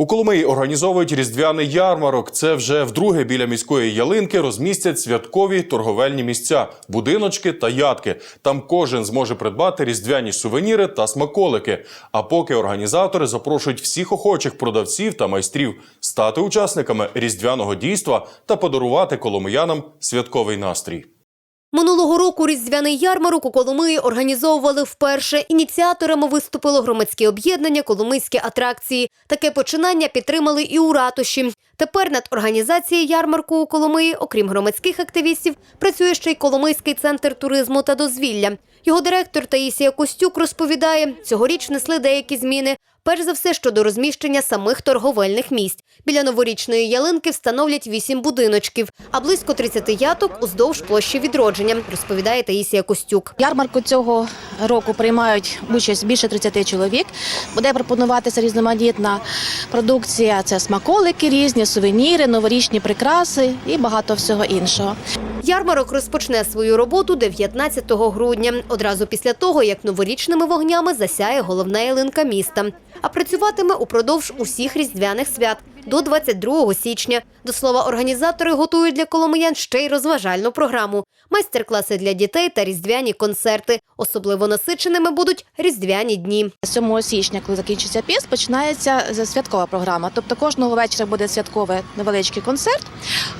У Коломиї організовують різдвяний ярмарок. Це вже вдруге біля міської ялинки розмістять святкові торговельні місця, будиночки та ядки. Там кожен зможе придбати різдвяні сувеніри та смаколики. А поки організатори запрошують всіх охочих продавців та майстрів стати учасниками різдвяного дійства та подарувати коломиянам святковий настрій. Минулого року різдвяний ярмарок у Коломиї організовували вперше. Ініціаторами виступило громадське об'єднання Коломийські атракції. Таке починання підтримали і у ратуші. Тепер над організацією ярмарку у Коломиї, окрім громадських активістів, працює ще й Коломийський центр туризму та дозвілля. Його директор Таїсія Костюк розповідає, цьогоріч несли деякі зміни. Перш за все щодо розміщення самих торговельних місць. Біля новорічної ялинки встановлять вісім будиночків, а близько 30 яток уздовж площі відродження, розповідає Таїсія Костюк. Ярмарку цього року приймають участь більше 30 чоловік. Буде пропонуватися різноманітна продукція. Це смаколики різні, сувеніри, новорічні прикраси і багато всього іншого. Ярмарок розпочне свою роботу 19 грудня, одразу після того, як новорічними вогнями засяє головна ялинка міста. А працюватиме упродовж усіх різдвяних свят до 22 січня. До слова, організатори готують для коломиян ще й розважальну програму, майстер-класи для дітей та різдвяні концерти. Особливо насиченими будуть різдвяні дні. 7 січня, коли закінчиться піс, починається святкова програма. Тобто кожного вечора буде святковий невеличкий концерт.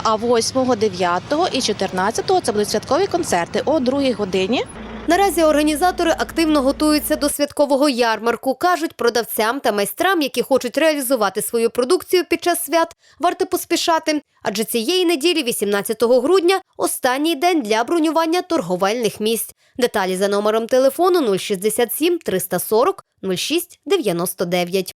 А 8, 9 і 14 це будуть святкові концерти о 2 годині. Наразі організатори активно готуються до святкового ярмарку. кажуть продавцям та майстрам, які хочуть реалізувати свою продукцію під час свят, варто поспішати. Адже цієї неділі, 18 грудня, останній день для бронювання торговельних місць. Деталі за номером телефону 067 340 06 99.